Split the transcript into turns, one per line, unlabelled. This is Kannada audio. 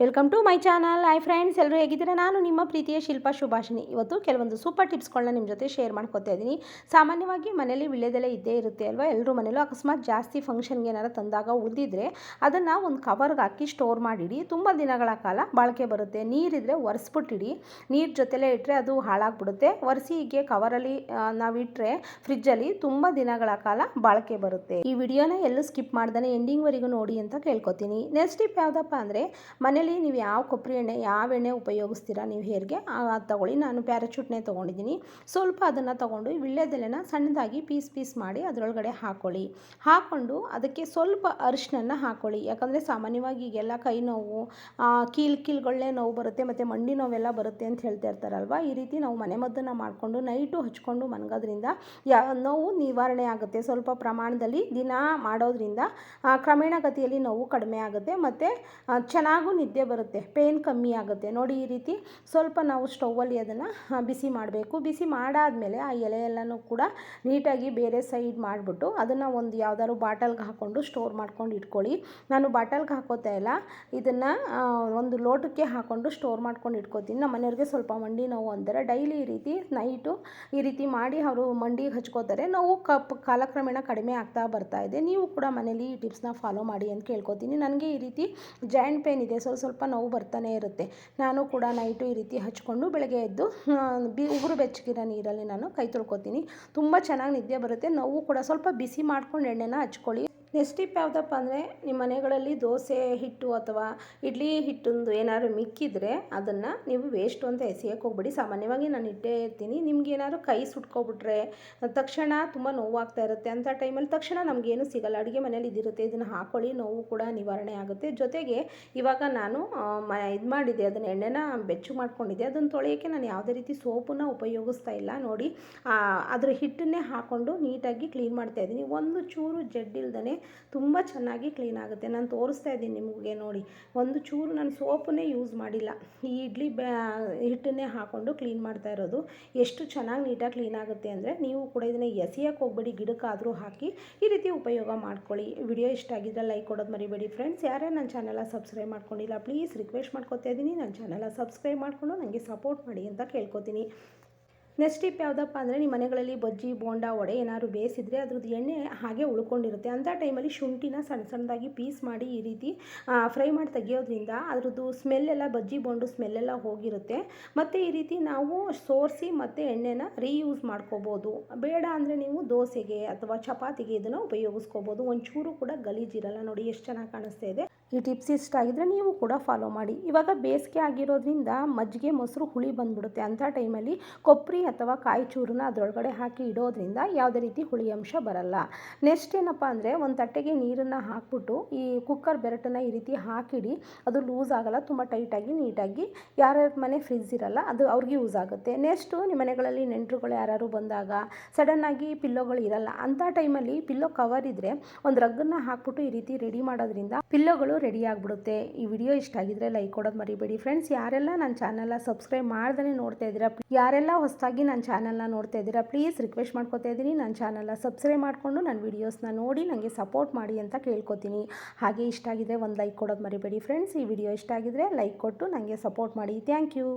Welcome to my channel hi friends ಎಲ್ಲರೂ ಹೇಗಿದ್ದೀರಾ? ನಾನು ನಿಮ್ಮ ಪ್ರೀತಿಯ ಶಿಲ್ಪಾ ಶುಭಾಷಿಣಿ ಇವತ್ತು ಕೆಲವೊಂದು ಸೂಪರ್ ಟಿಪ್ಸ್ಗಳನ್ನ ನಿಮ್ಮ ಜೊತೆ ಶೇರ್ ಮಾಡ್ಕೊತಾ ಇದ್ದೀನಿ. ಸಾಮಾನ್ಯವಾಗಿ ಮನೇಲಿ ವಿಳ್ಯದೆಲೆ ಇದ್ದೇ ಇರುತ್ತೆ ಅಲ್ವಾ? ಎಲ್ಲರೂ ಮನೇಲೂ ಅಕಸ್ಮಾತ್ ಜಾಸ್ತಿ ಫಂಕ್ಷನ್ಗೆ ಏನಾರು ತಂದಾಗ ಉಳಿದಿದ್ರೆ ಅದನ್ನು ಒಂದು ಕವರ್ಗೆ ಹಾಕಿ ಸ್ಟೋರ್ ಮಾಡಿಡಿ. ತುಂಬ ದಿನಗಳ ಕಾಲ ಬಾಳಿಕೆ ಬರುತ್ತೆ. ನೀರಿದ್ರೆ ಒರೆಸ್ಬಿಟ್ಟಿಡಿ. ನೀರು ಜೊತೆಲೇ ಇಟ್ಟರೆ ಅದು ಹಾಳಾಗ್ಬಿಡುತ್ತೆ. ಒರೆಸಿ ಹೀಗೆ ಕವರಲ್ಲಿ ನಾವಿಟ್ಟರೆ ಫ್ರಿಜ್ಜಲ್ಲಿ ತುಂಬ ದಿನಗಳ ಕಾಲ ಬಾಳಿಕೆ ಬರುತ್ತೆ. ಈ ವಿಡಿಯೋನ ಎಲ್ಲೂ ಸ್ಕಿಪ್ ಮಾಡ್ದೇ ಎಂಡಿಂಗ್ವರೆಗೂ ನೋಡಿ ಅಂತ ಕೇಳ್ಕೊತೀನಿ. ನೆಕ್ಸ್ಟ್ ಟಿಪ್ ಯಾವುದಪ್ಪ ಅಂದರೆ ಮನೇಲಿ ನೀವು ಯಾವ ಕೊಬ್ಬರಿ ಎಣ್ಣೆ, ಯಾವ ಎಣ್ಣೆ ಉಪಯೋಗಿಸ್ತೀರಾ ನೀವು ಹೇರ್ಗೆ ಅದು ತಗೊಳ್ಳಿ. ನಾನು ಪ್ಯಾರಾಚೂಟ್ನೇ ತೊಗೊಂಡಿದ್ದೀನಿ. ಸ್ವಲ್ಪ ಅದನ್ನು ತೊಗೊಂಡು ವಿಳ್ಯದೆಲೆನ ಸಣ್ಣದಾಗಿ ಪೀಸ್ ಪೀಸ್ ಮಾಡಿ ಅದರೊಳಗಡೆ ಹಾಕ್ಕೊಳ್ಳಿ ಹಾಕ್ಕೊಂಡು ಅದಕ್ಕೆ ಸ್ವಲ್ಪ ಅರಿಶಿನ ಹಾಕ್ಕೊಳ್ಳಿ ಯಾಕಂದರೆ ಸಾಮಾನ್ಯವಾಗಿ ಈಗೆಲ್ಲ ಕೈ ನೋವು ಕೀಲ್ ಕೀಲ್ಗಳನ್ನೇ ನೋವು ಬರುತ್ತೆ, ಮತ್ತು ಮಂಡಿ ನೋವೆಲ್ಲ ಬರುತ್ತೆ ಅಂತ ಹೇಳ್ತಾ ಇರ್ತಾರಲ್ವ? ಈ ರೀತಿ ನಾವು ಮನೆ ಮದ್ದನ್ನು ಮಾಡಿಕೊಂಡು ನೈಟು ಹಚ್ಕೊಂಡು ಮನಗೋದ್ರಿಂದ ಯಾ, ನೋವು ನಿವಾರಣೆ ಆಗುತ್ತೆ. ಸ್ವಲ್ಪ ಪ್ರಮಾಣದಲ್ಲಿ ದಿನ ಮಾಡೋದ್ರಿಂದ ಕ್ರಮೇಣ ಗತಿಯಲ್ಲಿ ನೋವು ಕಡಿಮೆ ಆಗುತ್ತೆ, ಮತ್ತು ಚೆನ್ನಾಗೂ ನಿದ್ದೆ ಬರುತ್ತೆ, ಪೇನ್ ಕಮ್ಮಿ ಆಗುತ್ತೆ. ನೋಡಿ ಈ ರೀತಿ ಸ್ವಲ್ಪ ನಾವು ಸ್ಟೌವಲ್ಲಿ ಅದನ್ನು ಬಿಸಿ ಮಾಡಬೇಕು. ಬಿಸಿ ಮಾಡಾದಮೇಲೆ ಆ ಎಲೆ ಎಲ್ಲನೂ ಕೂಡ ನೀಟಾಗಿ ಬೇರೆ ಸೈಡ್ ಮಾಡಿಬಿಟ್ಟು ಅದನ್ನು ಒಂದು ಯಾವ್ದಾದ್ರು ಬಾಟಲ್ಗೆ ಹಾಕ್ಕೊಂಡು ಸ್ಟೋರ್ ಮಾಡ್ಕೊಂಡು ಇಟ್ಕೊಳ್ಳಿ. ನಾನು ಬಾಟಲ್ಗೆ ಹಾಕೋತಾ ಇಲ್ಲ. ಇದನ್ನು ಒಂದು ಲೋಟಕ್ಕೆ ಹಾಕ್ಕೊಂಡು ಸ್ಟೋರ್ ಮಾಡ್ಕೊಂಡು ಇಟ್ಕೋತೀನಿ. ನಮ್ಮ ಮನೆಯವ್ರಿಗೆ ಸ್ವಲ್ಪ ಮಂಡಿ ನೋವು ಅಂದರೆ ಡೈಲಿ ಈ ರೀತಿ, ನೈಟು ಈ ರೀತಿ ಮಾಡಿ ಅವರು ಮಂಡಿಗೆ ಹಚ್ಕೋತಾರೆ. ನೋವು ಕಪ್, ಕಾಲಕ್ರಮೇಣ ಕಡಿಮೆ ಆಗ್ತಾ ಬರ್ತಾ ಇದೆ. ನೀವು ಕೂಡ ಮನೇಲಿ ಈ ಟಿಪ್ಸ್ನ ಫಾಲೋ ಮಾಡಿ ಅಂತ ಕೇಳ್ಕೊತೀನಿ. ನನಗೆ ಈ ರೀತಿ ಜಾಯಿಂಟ್ ಪೇನ್ ಇದೆ. ಸ್ವಲ್ಪ ಸ್ವಲ್ಪ ನೋವು ಬರ್ತಾನೆ ಇರುತ್ತೆ. ನಾನು ಕೂಡ ನೈಟು ಈ ರೀತಿ ಹಚ್ಕೊಂಡು ಬೆಳಗ್ಗೆ ಎದ್ದು ಬಿ, ಉಗುರು ಬೆಚ್ಚಗಿರೋ ನೀರಲ್ಲಿ ನಾನು ಕೈ ತೊಳ್ಕೊತೀನಿ. ತುಂಬ ಚೆನ್ನಾಗಿ ನಿದ್ದೆ ಬರುತ್ತೆ. ನೋವು ಕೂಡ ಸ್ವಲ್ಪ ಬಿಸಿ ಮಾಡ್ಕೊಂಡು ಎಣ್ಣೆನ ಹಚ್ಕೊಳ್ಳಿ. ನೆಕ್ಸ್ಟ್ ಟಿಪ್ ಯಾವುದಪ್ಪ ಅಂದರೆ ನಿಮ್ಮ ಮನೆಗಳಲ್ಲಿ ದೋಸೆ ಹಿಟ್ಟು ಅಥವಾ ಇಡ್ಲಿ ಹಿಟ್ಟೊಂದು ಏನಾದ್ರು ಮಿಕ್ಕಿದ್ರೆ ಅದನ್ನು ನೀವು ವೇಸ್ಟು ಅಂತ ಎಸೆಯೋಕ್ಕೆ ಹೋಗ್ಬಿಡಿ. ಸಾಮಾನ್ಯವಾಗಿ ನಾನು ಇಟ್ಟೇ ಇರ್ತೀನಿ. ನಿಮ್ಗೆ ಕೈ ಸುಟ್ಕೊಬಿಟ್ರೆ ತಕ್ಷಣ ತುಂಬ ನೋವಾಗ್ತಾ ಇರುತ್ತೆ. ಅಂಥ ಟೈಮಲ್ಲಿ ತಕ್ಷಣ ನಮಗೇನು ಸಿಗಲ್ಲ. ಅಡುಗೆ ಮನೇಲಿ ಇದಿರುತ್ತೆ. ಇದನ್ನು ಹಾಕೊಳ್ಳಿ. ನೋವು ಕೂಡ ನಿವಾರಣೆ ಆಗುತ್ತೆ. ಜೊತೆಗೆ ಇವಾಗ ನಾನು ಮ, ಇದು ಮಾಡಿದೆ ಅದನ್ನು ಎಣ್ಣೆನ ಬೆಚ್ಚು ಮಾಡ್ಕೊಂಡಿದ್ದೆ. ಅದನ್ನು ತೊಳೆಯೋಕ್ಕೆ ನಾನು ಯಾವುದೇ ರೀತಿ ಸೋಪನ್ನು ಉಪಯೋಗಿಸ್ತಾ ಇಲ್ಲ. ನೋಡಿ ಅದರ ಹಿಟ್ಟನ್ನೇ ಹಾಕ್ಕೊಂಡು ನೀಟಾಗಿ ಕ್ಲೀನ್ ಮಾಡ್ತಾ ಇದ್ದೀನಿ. ಒಂದು ಚೂರು ಜಡ್ಡಿಲ್ದೇ ತುಂಬ ಚೆನ್ನಾಗಿ ಕ್ಲೀನ್ ಆಗುತ್ತೆ. ನಾನು ತೋರಿಸ್ತಾ ಇದ್ದೀನಿ ನಿಮಗೆ ನೋಡಿ. ಒಂದು ಚೂರು ನಾನು ಸೋಪನ್ನೇ ಯೂಸ್ ಮಾಡಿಲ್ಲ. ಈ ಇಡ್ಲಿ ಬ್ಯಾ ಹಿಟ್ಟನ್ನೇ ಹಾಕ್ಕೊಂಡು ಕ್ಲೀನ್ ಮಾಡ್ತಾ ಇರೋದು. ಎಷ್ಟು ಚೆನ್ನಾಗಿ ನೀಟಾಗಿ ಕ್ಲೀನ್ ಆಗುತ್ತೆ ಅಂದರೆ ನೀವು ಕೂಡ ಇದನ್ನು ಎಸೆಯೋಕ್ಕೆ ಹೋಗ್ಬೇಡಿ. ಗಿಡಕ್ಕಾದರೂ ಹಾಕಿ ಈ ರೀತಿ ಉಪಯೋಗ ಮಾಡ್ಕೊಳ್ಳಿ. ವಿಡಿಯೋ ಇಷ್ಟ ಆಗಿದ್ದರೆ ಲೈಕ್ ಕೊಡೋದು ಮರಿಬೇಡಿ ಫ್ರೆಂಡ್ಸ್. ಯಾರೇ ನನ್ನ ಚಾನಲ ಸಬ್ಸ್ಕ್ರೈಬ್ ಮಾಡ್ಕೊಂಡಿಲ್ಲ, ಪ್ಲೀಸ್ ರಿಕ್ವೆಸ್ಟ್ ಮಾಡ್ಕೊತಾ ಇದ್ದೀನಿ. ನನ್ನ ಚಾನಲ ಸಬ್ಸ್ಕ್ರೈಬ್ ಮಾಡಿಕೊಂಡು ನನಗೆ ಸಪೋರ್ಟ್ ಮಾಡಿ ಅಂತ ಕೇಳ್ಕೊತೀನಿ. ನೆಕ್ಸ್ಟ್ ಟಿಪ್ ಯಾವುದಪ್ಪ ಅಂದರೆ ನಿಮ್ಮ ಮನೆಗಳಲ್ಲಿ ಬಜ್ಜಿ, ಬೋಂಡ, ವಡೆ ಏನಾದ್ರು ಬೇಯಿಸಿದರೆ ಅದ್ರದ್ದು ಎಣ್ಣೆ ಹಾಗೆ ಉಳ್ಕೊಂಡಿರುತ್ತೆ. ಅಂಥ ಟೈಮಲ್ಲಿ ಶುಂಠಿನ ಸಣ್ಣ ಸಣ್ಣದಾಗಿ ಪೀಸ್ ಮಾಡಿ ಈ ರೀತಿ ಫ್ರೈ ಮಾಡಿ ತೆಗಿಯೋದ್ರಿಂದ ಅದ್ರದ್ದು ಸ್ಮೆಲ್ಲೆಲ್ಲ ಬಜ್ಜಿ, ಬೋಂಡು ಸ್ಮೆಲ್ಲೆಲ್ಲ ಹೋಗಿರುತ್ತೆ. ಮತ್ತು ಈ ರೀತಿ ನಾವು ಸೋರಿಸಿ ಮತ್ತು ಎಣ್ಣೆನ ರೀಯೂಸ್ ಮಾಡ್ಕೋಬೋದು. ಬೇಡ ಅಂದರೆ ನೀವು ದೋಸೆಗೆ ಅಥವಾ ಚಪಾತಿಗೆ ಇದನ್ನು ಉಪಯೋಗಿಸ್ಕೋಬೋದು. ಒಂಚೂರು ಕೂಡ ಗಲೀಜಿರಲ್ಲ ನೋಡಿ, ಎಷ್ಟು ಚೆನ್ನಾಗಿ ಕಾಣಿಸ್ತಾ ಇದೆ. ಈ ಟಿಪ್ಸ್ ಇಷ್ಟ ಆಗಿದ್ರೆ ನೀವು ಕೂಡ ಫಾಲೋ ಮಾಡಿ. ಇವಾಗ ಬೇಸಿಗೆ ಆಗಿರೋದ್ರಿಂದ ಮಜ್ಜಿಗೆ, ಮೊಸರು, ಹುಳಿ ಬಂದ್ಬಿಡುತ್ತೆ. ಅಂಥ ಟೈಮಲ್ಲಿ ಕೊಬ್ಬರಿ ಅಥವಾ ಕಾಯಿ ಚೂರನ್ನ ಅದರೊಳಗಡೆ ಹಾಕಿ ಇಡೋದ್ರಿಂದ ಯಾವುದೇ ರೀತಿ ಹುಳಿ ಅಂಶ ಬರಲ್ಲ. ನೆಕ್ಸ್ಟ್ ಏನಪ್ಪ ಅಂದರೆ ಒಂದು ತಟ್ಟೆಗೆ ನೀರನ್ನು ಹಾಕ್ಬಿಟ್ಟು ಈ ಕುಕ್ಕರ್ ಬೆರಟನ್ನು ಈ ರೀತಿ ಹಾಕಿಡಿ. ಅದು ಲೂಸ್ ಆಗಲ್ಲ, ತುಂಬ ಟೈಟಾಗಿ ನೀಟಾಗಿ. ಯಾರ್ಯಾರ ಮನೆ ಫ್ರಿಜ್ ಇರಲ್ಲ, ಅದು ಅವ್ರಿಗೆ ಯೂಸ್ ಆಗುತ್ತೆ. ನೆಕ್ಸ್ಟು ನಿಮ್ಮ ಮನೆಗಳಲ್ಲಿ ನೆಂಟರುಗಳು ಯಾರು ಬಂದಾಗ ಸಡನ್ನಾಗಿ ಪಿಲ್ಲೋಗಳು ಇರಲ್ಲ, ಅಂಥ ಟೈಮಲ್ಲಿ ಪಿಲ್ಲೋ ಕವರ್ ಇದ್ದರೆ ಒಂದು ರಗ್ಗನ್ನು ಹಾಕ್ಬಿಟ್ಟು ಈ ರೀತಿ ರೆಡಿ ಮಾಡೋದ್ರಿಂದ ಪಿಲ್ಲೋಗಳು ರೆಡಿ ಆಗಿಬಿಡುತ್ತೆ. ಈ ವಿಡಿಯೋ ಇಷ್ಟ ಆಗಿದ್ರೆ ಲೈಕ್ ಕೊಡೋದು ಮರಿಬೇಡಿ. ಫ್ರೆಂಡ್ಸ್ ಯಾರೆಲ್ಲ ನನ್ನ ಚಾನಲ್ನ ಸಬ್ಸ್ಕ್ರೈಬ್ ಮಾಡ್ದೇ ನೋಡ್ತಾ ಇದ್ದೀರಾ, ಯಾರೆಲ್ಲ ಹೊಸದಾಗಿ ನನ್ನ ಚಾನಲ್ನ ನೋಡ್ತಾ ಇದ್ದೀರಾ ಪ್ಲೀಸ್ ರಿಕ್ವೆಸ್ಟ್ ಮಾಡ್ಕೋತಾ ಇದ್ದೀನಿ. ನನ್ನ ಚಾನಲ್ನ ಸಬ್ಸ್ಕ್ರೈಬ್ ಮಾಡಿಕೊಂಡು ನನ್ನ ವೀಡಿಯೋಸ್ನ ನೋಡಿ ನನಗೆ ಸಪೋರ್ಟ್ ಮಾಡಿ ಅಂತ ಕೇಳ್ಕೊತೀನಿ. ಹಾಗೆ ಇಷ್ಟ ಆಗಿದ್ರೆ ಒಂದು ಲೈಕ್ ಕೊಡೋದು ಮರಿಬೇಡಿ. ಫ್ರೆಂಡ್ಸ್ ಈ ವಿಡಿಯೋ ಇಷ್ಟ ಆಗಿದ್ರೆ ಲೈಕ್ ಕೊಟ್ಟು ನನಗೆ ಸಪೋರ್ಟ್ ಮಾಡಿ. Thank you